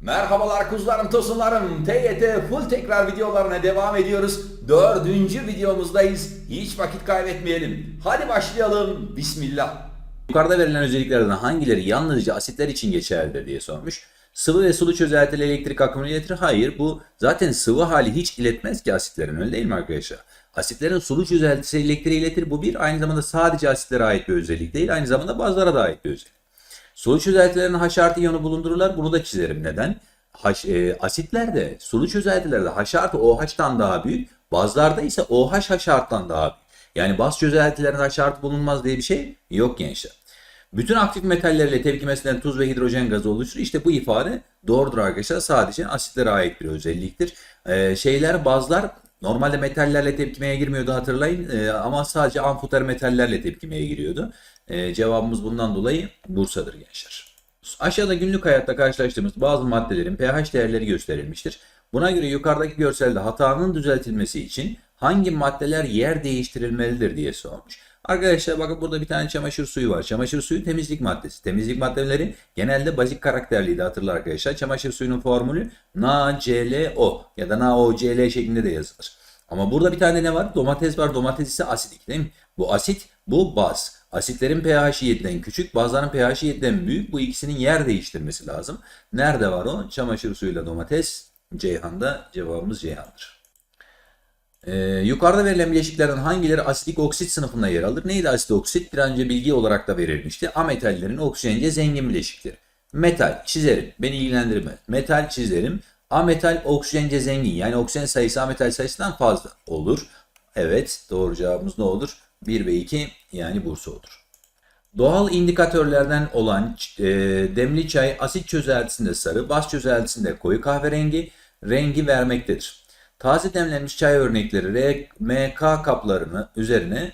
Merhabalar kuzularım, tosunlarım. TYT full tekrar videolarına devam ediyoruz. Dördüncü videomuzdayız. Hiç vakit kaybetmeyelim. Hadi başlayalım. Bismillah. Yukarıda verilen özelliklerden hangileri yalnızca asitler için geçerlidir diye sormuş. Sıvı ve sulu çözeltili elektrik akımını iletir. Hayır bu zaten sıvı hali hiç iletmez ki asitlerin öyle değil mi arkadaşlar? Asitlerin sulu çözeltisi elektriği iletir. Bu bir aynı zamanda sadece asitlere ait bir özellik değil. Aynı zamanda bazılara da ait bir özellik. Sulu çözeltilerin H artı iyonu bulundururlar. Bunu da çizerim. Neden? H, e, asitlerde, sulu çözeltilerde H artı OH'tan daha büyük. Bazılarda ise OH H arttan daha büyük. Yani baz çözeltilerinde H bulunmaz diye bir şey yok gençler. Bütün aktif metallerle tepkimesinden tuz ve hidrojen gazı oluşur. İşte bu ifade doğrudur arkadaşlar. Sadece asitlere ait bir özelliktir. Ee, şeyler bazlar normalde metallerle tepkimeye girmiyordu hatırlayın. Ee, ama sadece amfoter metallerle tepkimeye giriyordu. Ee, cevabımız bundan dolayı Bursa'dır gençler. Aşağıda günlük hayatta karşılaştığımız bazı maddelerin pH değerleri gösterilmiştir. Buna göre yukarıdaki görselde hatanın düzeltilmesi için hangi maddeler yer değiştirilmelidir diye sormuş. Arkadaşlar bakın burada bir tane çamaşır suyu var. Çamaşır suyu temizlik maddesi. Temizlik maddeleri genelde bazik karakterliydi hatırlar arkadaşlar. Çamaşır suyunun formülü NaClO ya da NaOCl şeklinde de yazılır. Ama burada bir tane ne var? Domates var. Domates ise asidik değil mi? Bu asit, bu baz. Asitlerin pH'i 7'den küçük, bazıların pH'i 7'den büyük. Bu ikisinin yer değiştirmesi lazım. Nerede var o? Çamaşır suyuyla domates. Ceyhan'da cevabımız Ceyhan'dır. Ee, yukarıda verilen bileşiklerden hangileri asitik oksit sınıfında yer alır? Neydi asit oksit? Bir önce bilgi olarak da verilmişti. Ametallerin oksijence zengin bileşikleri. Metal çizerim. Beni ilgilendirmez. Metal çizerim. Ametal oksijence zengin. Yani oksijen sayısı ametal sayısından fazla olur. Evet doğru cevabımız ne olur? 1 ve 2 yani Bursa olur. Doğal indikatörlerden olan e, demli çay asit çözeltisinde sarı, baz çözeltisinde koyu kahverengi rengi vermektedir. Taze demlenmiş çay örnekleri RMK kaplarını üzerine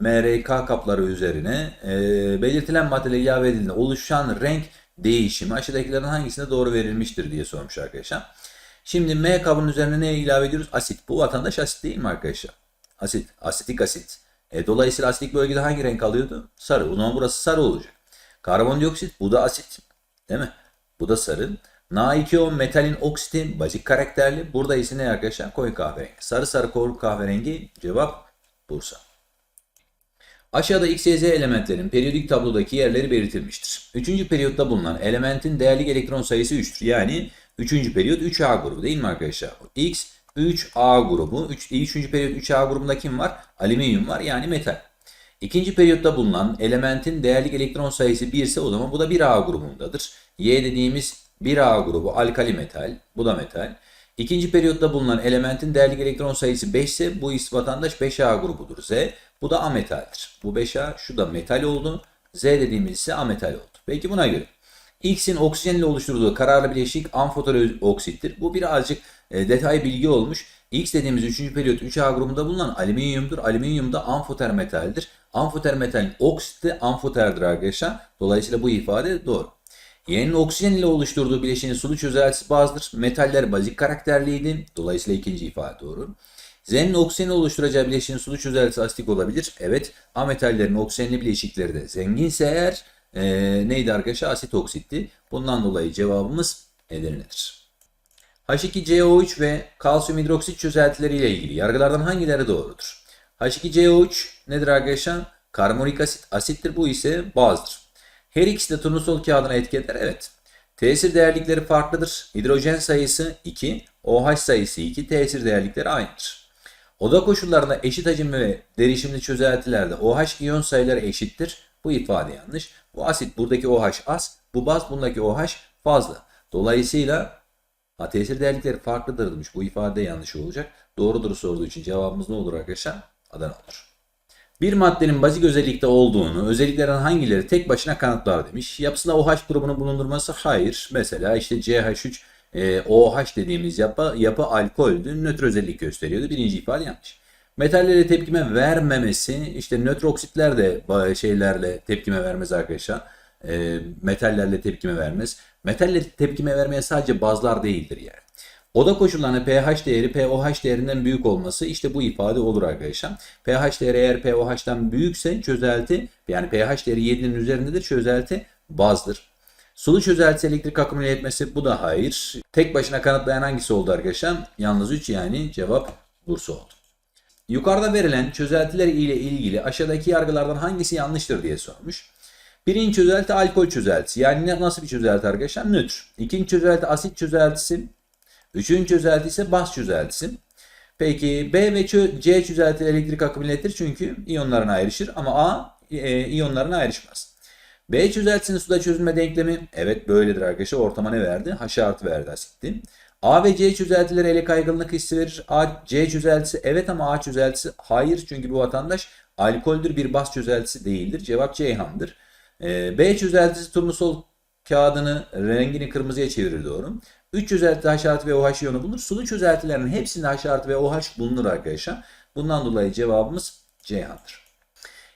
MRK kapları üzerine e, belirtilen maddeyle ilave edildiğinde oluşan renk değişimi aşağıdakilerin hangisinde doğru verilmiştir diye sormuş arkadaşlar. Şimdi M kabının üzerine ne ilave ediyoruz? Asit. Bu vatandaş asit değil mi arkadaşlar? Asit. Asitik asit. E, dolayısıyla asitik bölgede hangi renk alıyordu? Sarı. O zaman burası sarı olacak. Karbondioksit. Bu da asit. Değil mi? Bu da sarı. Na2O metalin oksiti bazik karakterli. Burada ise ne arkadaşlar? Koyu kahverengi. Sarı sarı koyu kahverengi cevap Bursa. Aşağıda X, Y, Z elementlerin periyodik tablodaki yerleri belirtilmiştir. Üçüncü periyotta bulunan elementin değerlik elektron sayısı 3'tür. Yani üçüncü periyot 3A grubu değil mi arkadaşlar? X 3A grubu. 3. Üçüncü periyot 3A grubunda kim var? Alüminyum var yani metal. İkinci periyotta bulunan elementin değerlik elektron sayısı 1 ise o zaman bu da 1A grubundadır. Y dediğimiz 1A grubu alkali metal. Bu da metal. İkinci periyotta bulunan elementin değerlik elektron sayısı 5 ise bu vatandaş 5A grubudur. Z bu da ametaldir. Bu 5A şu da metal oldu. Z dediğimiz ise ametal oldu. Peki buna göre X'in oksijenle oluşturduğu kararlı bileşik amfoter oksittir. Bu birazcık e, detay bilgi olmuş. X dediğimiz 3. periyot 3A grubunda bulunan alüminyumdur. Alüminyum da amfoter metaldir. Amfoter metalin oksiti amfoterdir arkadaşlar. Dolayısıyla bu ifade doğru. Y'nin oksijen ile oluşturduğu bileşiğin sulu çözeltisi bazdır. Metaller bazik karakterliydi. Dolayısıyla ikinci ifade doğru. Z'nin oksijeni oluşturacağı bileşiğin sulu çözeltisi asitik olabilir. Evet. A metallerin oksijenli bileşikleri de zenginse eğer e, neydi arkadaşlar? Asit oksitti. Bundan dolayı cevabımız Edirne'dir. H2CO3 ve kalsiyum hidroksit çözeltileri ile ilgili yargılardan hangileri doğrudur? H2CO3 nedir arkadaşlar? Karbonik asit asittir. Bu ise bazdır. Her ikisi de turnusol kağıdına etki eder. Evet. Tesir değerlikleri farklıdır. Hidrojen sayısı 2, OH sayısı 2, tesir değerlikleri aynıdır. Oda koşullarında eşit hacim ve derişimli çözeltilerde OH iyon sayıları eşittir. Bu ifade yanlış. Bu asit buradaki OH az, bu baz bundaki OH fazla. Dolayısıyla tesir değerlikleri farklıdır demiş. Bu ifade yanlış olacak. Doğrudur sorduğu için cevabımız ne olur arkadaşlar? Adana olur. Bir maddenin bazik özellikte olduğunu, özelliklerden hangileri tek başına kanıtlar demiş. Yapısında OH grubunu bulundurması hayır. Mesela işte CH3 e, OH dediğimiz yapı, yapı alkoldü, nötr özellik gösteriyordu. Birinci ifade yanlış. Metallere tepkime vermemesi, işte nötr oksitler de şeylerle tepkime vermez arkadaşlar. E, metallerle tepkime vermez. Metalle tepkime vermeye sadece bazlar değildir yani. Oda koşullarında pH değeri pOH değerinden büyük olması işte bu ifade olur arkadaşlar. pH değeri eğer pOH'tan büyükse çözelti yani pH değeri 7'nin üzerindedir çözelti bazdır. Sulu çözeltisi elektrik akımını iletmesi bu da hayır. Tek başına kanıtlayan hangisi oldu arkadaşlar? Yalnız 3 yani cevap Bursa oldu. Yukarıda verilen çözeltiler ile ilgili aşağıdaki yargılardan hangisi yanlıştır diye sormuş. Birinci çözelti alkol çözeltisi. Yani ne- nasıl bir çözelti arkadaşlar? Nötr. İkinci çözelti asit çözeltisi. Üçüncü çözelti ise baz çözeltisi. Peki B ve C çözelti elektrik akımı iletir çünkü iyonlarına ayrışır ama A e, iyonlarına ayrışmaz. B çözeltisinin suda çözülme denklemi evet böyledir arkadaşlar. Ortama ne verdi? H artı verdi asitti. A ve C çözeltileri ele kaygınlık hissi verir. A, C çözeltisi evet ama A çözeltisi hayır. Çünkü bu vatandaş alkoldür bir baz çözeltisi değildir. Cevap Ceyhan'dır. Ee, B çözeltisi turnusol kağıdını rengini kırmızıya çevirir doğru. 3 çözelti H ve OH iyonu bulunur. Sulu çözeltilerin hepsinde H ve OH bulunur arkadaşlar. Bundan dolayı cevabımız Ceyhan'dır.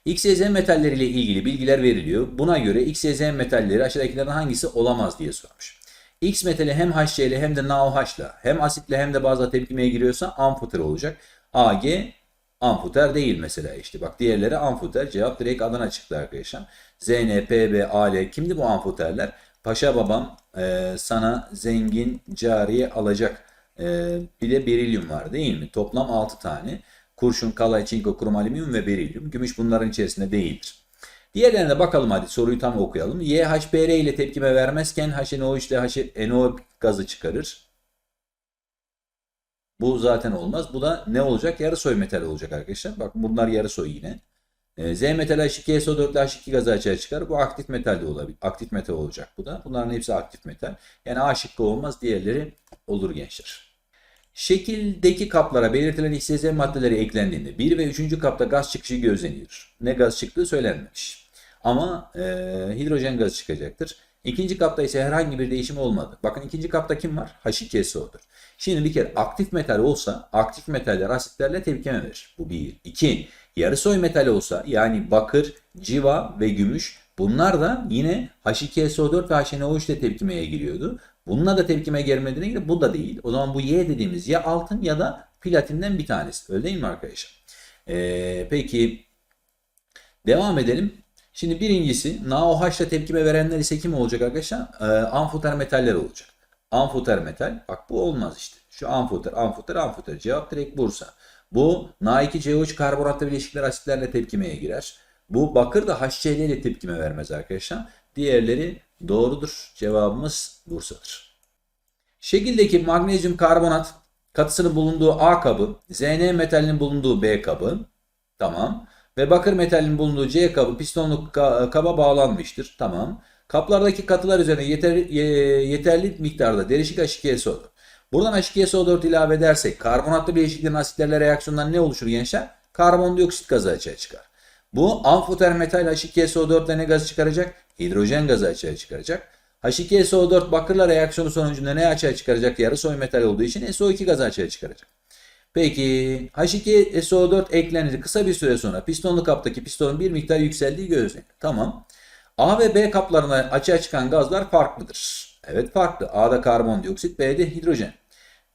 X, Y, Z metalleri ile ilgili bilgiler veriliyor. Buna göre X, metalleri aşağıdakilerden hangisi olamaz diye sormuş. X metali hem HC ile hem de NaOH ile hem asitle hem de bazla tepkimeye giriyorsa amfoter olacak. Ag amfoter değil mesela işte. Bak diğerleri amfoter. Cevap direkt adına çıktı arkadaşlar. ZN, PB, AL kimdi bu amfoterler? Paşa babam e, sana zengin cariye alacak. E, bir de berilyum var değil mi? Toplam 6 tane. Kurşun, kalay, çinko, krom, alüminyum ve berilyum. Gümüş bunların içerisinde değildir. Diğerlerine bakalım hadi soruyu tam okuyalım. YHPR ile tepkime vermezken HNO3 ile HNO gazı çıkarır. Bu zaten olmaz. Bu da ne olacak? Yarı soy metal olacak arkadaşlar. Bak bunlar yarı soy yine. E, Z metal H2 SO4 ile H2 gazı açığa çıkar. Bu aktif metal de olabilir. Aktif metal olacak bu da. Bunların hepsi aktif metal. Yani A şıkkı olmaz. Diğerleri olur gençler. Şekildeki kaplara belirtilen XYZ maddeleri eklendiğinde 1 ve 3. kapta gaz çıkışı gözleniyor. Ne gaz çıktığı söylenmemiş. Ama e, hidrojen gazı çıkacaktır. İkinci kapta ise herhangi bir değişim olmadı. Bakın ikinci kapta kim var? H2SO'dur. Şimdi bir kere aktif metal olsa aktif metaller asitlerle tepkime verir. Bu bir. İki. Yarı soy metal olsa yani bakır, civa ve gümüş bunlar da yine H2SO4 ve HNO3 ile tepkimeye giriyordu. Bununla da tepkime gelmediğine göre bu da değil. O zaman bu Y dediğimiz ya altın ya da platinden bir tanesi. Öyle değil mi arkadaşlar? Ee, peki devam edelim. Şimdi birincisi NaOH ile tepkime verenler ise kim olacak arkadaşlar? Ee, amfoter metaller olacak. Amfoter metal. Bak bu olmaz işte. Şu amfoter, amfoter, amfoter. Cevap direkt Bursa. Bu Na2CO3 karbonatlı bileşikler asitlerle tepkimeye girer. Bu bakır da HCl ile tepkime vermez arkadaşlar. Diğerleri doğrudur. Cevabımız Bursa'dır. Şekildeki magnezyum karbonat katısının bulunduğu A kabı, Zn metalinin bulunduğu B kabı. Tamam. Ve bakır metalinin bulunduğu C kabı pistonlu ka- kaba bağlanmıştır. Tamam. Kaplardaki katılar üzerine yeter, ye- yeterli miktarda derişik H2SO4. Buradan H2SO4 ilave edersek karbonatlı bileşiklerin asitlerle reaksiyondan ne oluşur gençler? Karbondioksit gazı açığa çıkar. Bu amfoter metal H2SO4 ile ne gazı çıkaracak? Hidrojen gazı açığa çıkaracak. H2SO4 bakırla reaksiyonu sonucunda ne açığa çıkaracak? Yarı soy metal olduğu için SO2 gazı açığa çıkaracak. Peki H2SO4 eklenir kısa bir süre sonra pistonlu kaptaki pistonun bir miktar yükseldiği gözlenir. Tamam. A ve B kaplarına açığa çıkan gazlar farklıdır. Evet farklı. A'da karbondioksit, B'de hidrojen.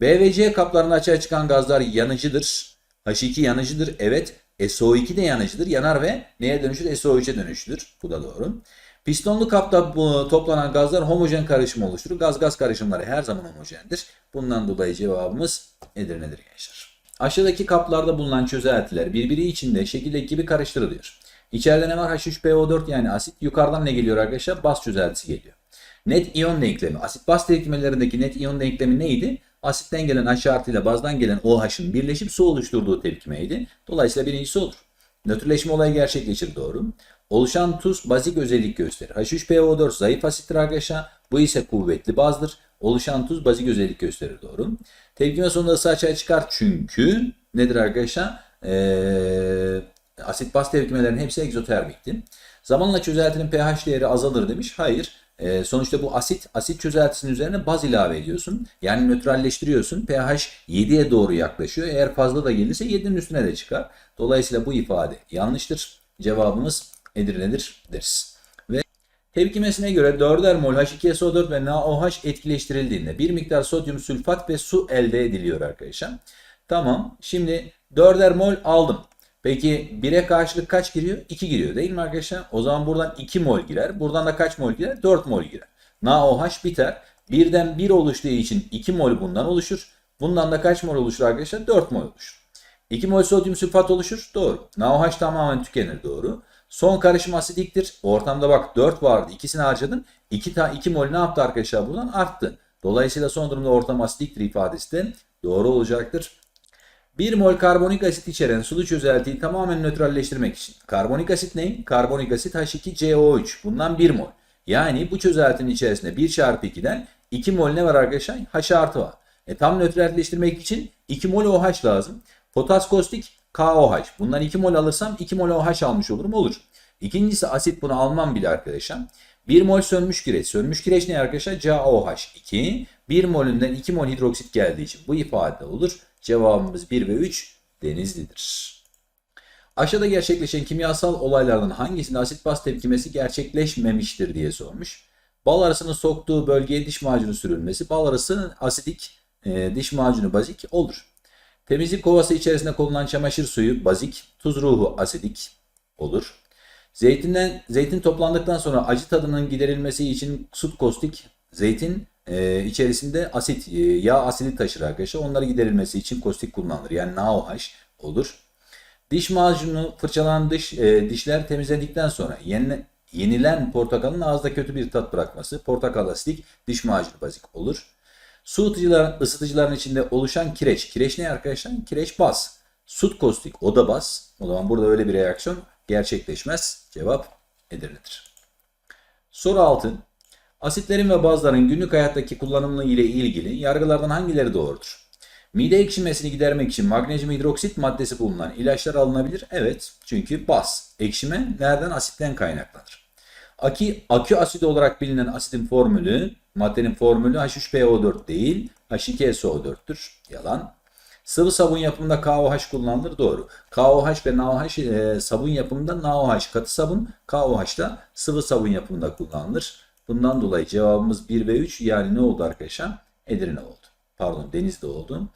B ve C kaplarına açığa çıkan gazlar yanıcıdır. H2 yanıcıdır. Evet. SO2 de yanıcıdır. Yanar ve neye dönüşür? SO3'e dönüştür. Bu da doğru. Pistonlu kapta toplanan gazlar homojen karışımı oluşturur. Gaz-gaz karışımları her zaman homojendir. Bundan dolayı cevabımız Edirne'dir gençler. Aşağıdaki kaplarda bulunan çözeltiler birbiri içinde şekildeki gibi karıştırılıyor. İçeride ne var? H3PO4 yani asit. Yukarıdan ne geliyor arkadaşlar? Baz çözeltisi geliyor. Net iyon denklemi. Asit baz tepkimelerindeki net iyon denklemi neydi? Asitten gelen H artı ile bazdan gelen OH'ın birleşip su oluşturduğu tepkimeydi. Dolayısıyla birincisi olur. Nötrleşme olayı gerçekleşir doğru. Oluşan tuz bazik özellik gösterir. H3PO4 zayıf asittir arkadaşlar. Bu ise kuvvetli bazdır. Oluşan tuz bazik özellik gösterir doğru. Tepkime sonunda ısı açığa çıkar çünkü nedir arkadaşlar? Ee, asit baz tepkimelerinin hepsi egzotermikti. Zamanla çözeltinin pH değeri azalır demiş. Hayır. Ee, sonuçta bu asit, asit çözeltisinin üzerine baz ilave ediyorsun. Yani nötralleştiriyorsun. pH 7'ye doğru yaklaşıyor. Eğer fazla da gelirse 7'nin üstüne de çıkar. Dolayısıyla bu ifade yanlıştır. Cevabımız Edirne'dir deriz. Ve tepkimesine göre 4'er mol H2SO4 ve NaOH etkileştirildiğinde bir miktar sodyum sülfat ve su elde ediliyor arkadaşlar. Tamam. Şimdi 4'er mol aldım. Peki 1'e karşılık kaç giriyor? 2 giriyor değil mi arkadaşlar? O zaman buradan 2 mol girer. Buradan da kaç mol girer? 4 mol girer. NaOH biter. Birden 1 oluştuğu için 2 mol bundan oluşur. Bundan da kaç mol oluşur arkadaşlar? 4 mol oluşur. 2 mol sodyum sülfat oluşur. Doğru. NaOH tamamen tükenir. Doğru. Son karışım asitiktir. Ortamda bak 4 vardı. İkisini harcadın. 2 ta 2 mol ne yaptı arkadaşlar buradan? Arttı. Dolayısıyla son durumda ortam asitiktir ifadesi de doğru olacaktır. 1 mol karbonik asit içeren sulu çözeltiyi tamamen nötralleştirmek için. Karbonik asit ne? Karbonik asit H2CO3. Bundan 1 mol. Yani bu çözeltinin içerisinde 1 çarpı 2'den 2 mol ne var arkadaşlar? H artı var. E, tam nötralleştirmek için 2 mol OH lazım. Potas kostik KOH. Bundan 2 mol alırsam 2 mol OH almış olurum. Olur. İkincisi asit bunu almam bile arkadaşlar. 1 mol sönmüş kireç. Sönmüş kireç ne arkadaşlar? CaOH2. 1 molünden 2 mol hidroksit geldiği için bu ifade olur. Cevabımız 1 ve 3 Denizli'dir. Aşağıda gerçekleşen kimyasal olaylardan hangisinde asit baz tepkimesi gerçekleşmemiştir diye sormuş. Bal arasının soktuğu bölgeye diş macunu sürülmesi. Bal arası asidik, e, diş macunu bazik olur. Temizlik kovası içerisinde kullanılan çamaşır suyu bazik, tuz ruhu asidik olur. Zeytinden zeytin toplandıktan sonra acı tadının giderilmesi için sut kostik, zeytin e, içerisinde asit, e, yağ asidi taşır arkadaşlar. Onları giderilmesi için kostik kullanılır. Yani NaOH olur. Diş macunu fırçalanan dış, e, dişler temizlendikten sonra yeni, yenilen portakalın ağızda kötü bir tat bırakması. Portakal asidik, diş macunu bazik olur. Isıtıcıların, ısıtıcıların içinde oluşan kireç. Kireç ne arkadaşlar? Kireç baz. Sut kostik o da baz. O zaman burada öyle bir reaksiyon gerçekleşmez. Cevap Edirne'dir. Soru 6. Asitlerin ve bazların günlük hayattaki kullanımı ile ilgili yargılardan hangileri doğrudur? Mide ekşimesini gidermek için magnezyum hidroksit maddesi bulunan ilaçlar alınabilir. Evet. Çünkü baz. Ekşime nereden? Asitten kaynaklanır. Aki, akü asidi olarak bilinen asidin formülü, maddenin formülü H3PO4 değil, H2SO4'tür. Yalan. Sıvı sabun yapımında KOH kullanılır. Doğru. KOH ve NaOH e, sabun yapımında NaOH katı sabun, KOH da sıvı sabun yapımında kullanılır. Bundan dolayı cevabımız 1 ve 3 yani ne oldu arkadaşlar? Edirne oldu. Pardon Denizli oldu.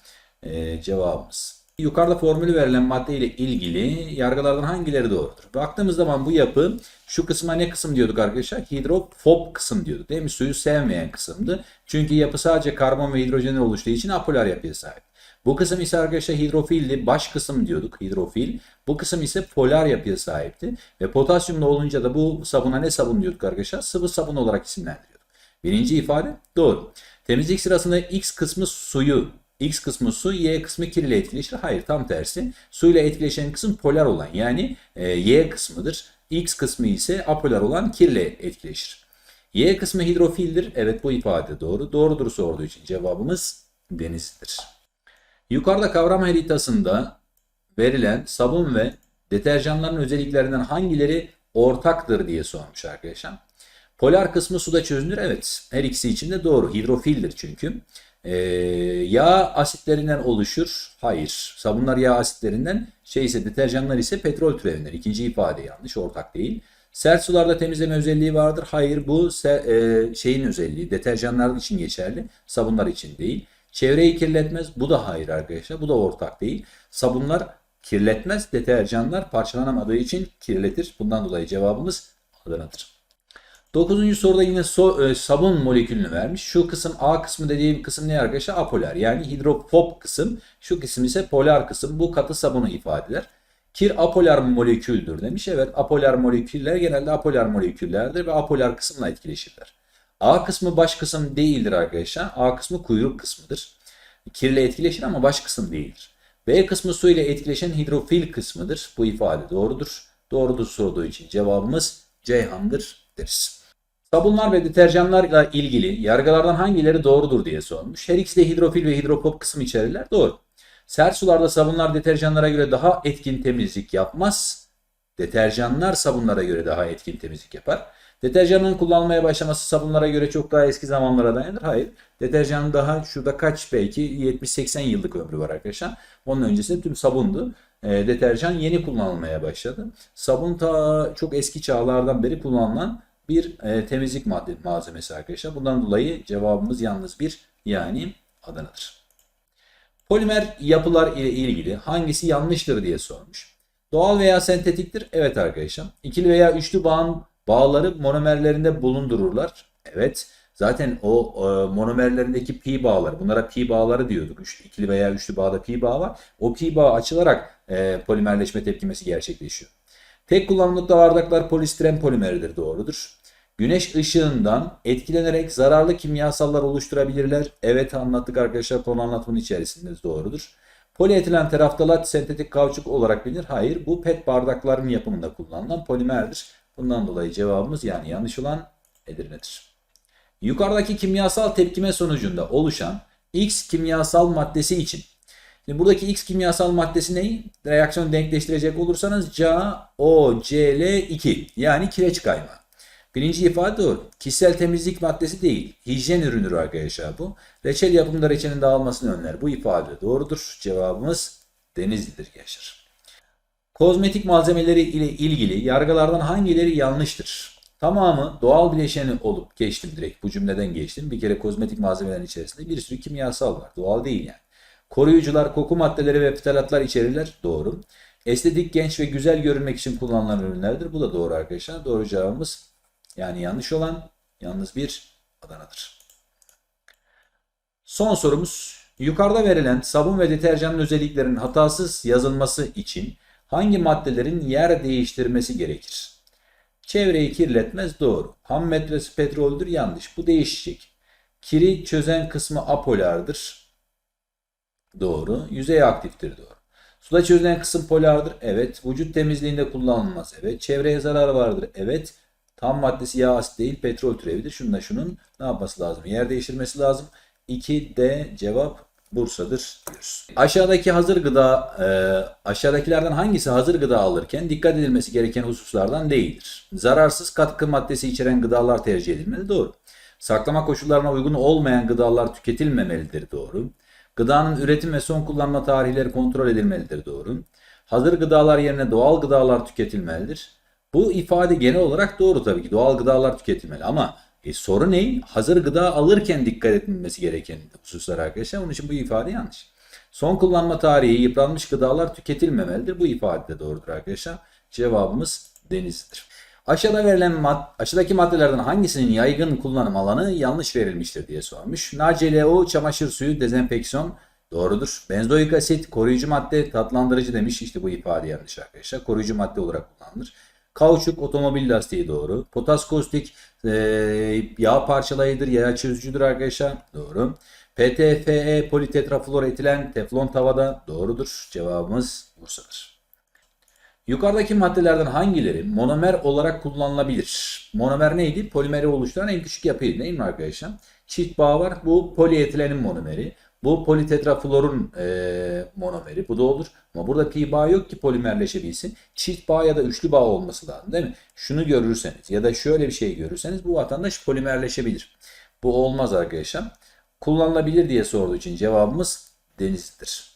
E, cevabımız. Yukarıda formülü verilen madde ile ilgili yargılardan hangileri doğrudur? Baktığımız zaman bu yapı şu kısma ne kısım diyorduk arkadaşlar? Hidrofob kısım diyorduk değil mi? Suyu sevmeyen kısımdı. Çünkü yapı sadece karbon ve hidrojenle oluştuğu için apolar yapıya sahip. Bu kısım ise arkadaşlar hidrofildi. Baş kısım diyorduk hidrofil. Bu kısım ise polar yapıya sahipti. Ve potasyumlu olunca da bu sabuna ne sabun diyorduk arkadaşlar? Sıvı sabun olarak isimlendiriyorduk. Birinci ifade doğru. Temizlik sırasında X kısmı suyu, X kısmı su, Y kısmı kir ile etkileşir. Hayır tam tersi. Su ile etkileşen kısım polar olan yani e, Y kısmıdır. X kısmı ise apolar olan kir ile etkileşir. Y kısmı hidrofildir. Evet bu ifade doğru. Doğrudur sorduğu için cevabımız denizdir. Yukarıda kavram haritasında verilen sabun ve deterjanların özelliklerinden hangileri ortaktır diye sormuş arkadaşlar. Polar kısmı suda çözünür. Evet. Her ikisi için de doğru. Hidrofildir çünkü. Ee, yağ asitlerinden oluşur. Hayır. Sabunlar yağ asitlerinden. Şey ise deterjanlar ise petrol türevinden. İkinci ifade yanlış. Ortak değil. Sert sularda temizleme özelliği vardır. Hayır bu e, şeyin özelliği. Deterjanlar için geçerli. Sabunlar için değil. Çevreyi kirletmez. Bu da hayır arkadaşlar. Bu da ortak değil. Sabunlar kirletmez. Deterjanlar parçalanamadığı için kirletir. Bundan dolayı cevabımız Adana'dır. Dokuzuncu soruda yine so, e, sabun molekülünü vermiş. Şu kısım A kısmı dediğim kısım ne arkadaşlar? Apolar. Yani hidrofob kısım. Şu kısım ise polar kısım. Bu katı sabunu ifade eder. Kir apolar moleküldür demiş. Evet apolar moleküller genelde apolar moleküllerdir ve apolar kısımla etkileşirler. A kısmı baş kısım değildir arkadaşlar. A kısmı kuyruk kısmıdır. Kirle etkileşir ama baş kısım değildir. B kısmı su ile etkileşen hidrofil kısmıdır. Bu ifade doğrudur. Doğrudur sorduğu için cevabımız Ceyhan'dır deriz. Sabunlar ve deterjanlarla ilgili yargılardan hangileri doğrudur diye sormuş. Her ikisi de hidrofil ve hidropop kısım içerirler. Doğru. Sert sularda sabunlar deterjanlara göre daha etkin temizlik yapmaz. Deterjanlar sabunlara göre daha etkin temizlik yapar. Deterjanın kullanılmaya başlaması sabunlara göre çok daha eski zamanlara dayanır. Hayır. Deterjanın daha şurada kaç belki 70-80 yıllık ömrü var arkadaşlar. Onun öncesinde tüm sabundu. E, deterjan yeni kullanılmaya başladı. Sabun ta çok eski çağlardan beri kullanılan bir e, temizlik madde malzemesi arkadaşlar. Bundan dolayı cevabımız yalnız bir yani Adana'dır. Polimer yapılar ile ilgili hangisi yanlıştır diye sormuş. Doğal veya sentetiktir? Evet arkadaşlar. İkili veya üçlü bağın bağları monomerlerinde bulundururlar. Evet. Zaten o e, monomerlerindeki pi bağları, bunlara pi bağları diyorduk. Üç, ikili veya üçlü bağda pi bağı var. O pi bağı açılarak e, polimerleşme tepkimesi gerçekleşiyor. Tek kullanımlık bardaklar polistiren polimeridir doğrudur. Güneş ışığından etkilenerek zararlı kimyasallar oluşturabilirler. Evet anlattık arkadaşlar konu anlatımın içerisinde doğrudur. Polietilen teraftalat sentetik kauçuk olarak bilinir. Hayır bu pet bardakların yapımında kullanılan polimerdir. Bundan dolayı cevabımız yani yanlış olan Edirne'dir. Yukarıdaki kimyasal tepkime sonucunda oluşan X kimyasal maddesi için. Şimdi buradaki X kimyasal maddesi ne? Reaksiyonu denkleştirecek olursanız CaOCl2 yani kireç kaymağı. Birinci ifade doğru. Kişisel temizlik maddesi değil. Hijyen ürünüdür arkadaşlar bu. Reçel yapımında reçelin dağılmasını önler. Bu ifade doğrudur. Cevabımız Denizli'dir gençler. Kozmetik malzemeleri ile ilgili yargılardan hangileri yanlıştır? Tamamı doğal bileşeni olup geçtim direkt. Bu cümleden geçtim. Bir kere kozmetik malzemelerin içerisinde bir sürü kimyasal var. Doğal değil yani. Koruyucular, koku maddeleri ve fitalatlar içerirler. Doğru. Estetik, genç ve güzel görünmek için kullanılan ürünlerdir. Bu da doğru arkadaşlar. Doğru cevabımız yani yanlış olan yalnız bir Adana'dır. Son sorumuz. Yukarıda verilen sabun ve deterjanın özelliklerinin hatasız yazılması için hangi maddelerin yer değiştirmesi gerekir? Çevreyi kirletmez doğru. Ham metresi petroldür yanlış. Bu değişecek. Kiri çözen kısmı apolardır. Doğru. Yüzey aktiftir doğru. Suda çözülen kısım polardır. Evet. Vücut temizliğinde kullanılmaz. Evet. Çevreye zarar vardır. Evet. Tam maddesi yağ asit değil petrol türevidir. Şununla şunun ne yapması lazım? Yer değiştirmesi lazım. 2D cevap Bursa'dır diyoruz. Aşağıdaki hazır gıda e, aşağıdakilerden hangisi hazır gıda alırken dikkat edilmesi gereken hususlardan değildir? Zararsız katkı maddesi içeren gıdalar tercih edilmeli. Doğru. Saklama koşullarına uygun olmayan gıdalar tüketilmemelidir. Doğru. Gıdanın üretim ve son kullanma tarihleri kontrol edilmelidir. Doğru. Hazır gıdalar yerine doğal gıdalar tüketilmelidir. Bu ifade genel olarak doğru tabii ki. Doğal gıdalar tüketilmeli ama e, soru ne? Hazır gıda alırken dikkat edilmesi gereken hususlar arkadaşlar. Onun için bu ifade yanlış. Son kullanma tarihi yıpranmış gıdalar tüketilmemelidir. Bu ifade de doğrudur arkadaşlar. Cevabımız denizdir. Aşağıda verilen mad aşağıdaki maddelerden hangisinin yaygın kullanım alanı yanlış verilmiştir diye sormuş. NaClO çamaşır suyu dezenfeksiyon doğrudur. Benzoik asit koruyucu madde tatlandırıcı demiş. İşte bu ifade yanlış arkadaşlar. Koruyucu madde olarak kullanılır. Kauçuk otomobil lastiği doğru. Potas kostik e, yağ parçalayıcıdır, yağ çözücüdür arkadaşlar. Doğru. PTFE politetrafluoretilen teflon tavada doğrudur. Cevabımız Bursa'dır. Yukarıdaki maddelerden hangileri monomer olarak kullanılabilir? Monomer neydi? Polimeri oluşturan en küçük yapıydı değil mi arkadaşlar? Çift bağ var. Bu polietilenin monomeri. Bu politetraflorun e, monomeri. Bu da olur. Ama burada pi bağ yok ki polimerleşebilsin. Çift bağ ya da üçlü bağ olması lazım değil mi? Şunu görürseniz ya da şöyle bir şey görürseniz bu vatandaş polimerleşebilir. Bu olmaz arkadaşlar. Kullanılabilir diye sorduğu için cevabımız denizdir.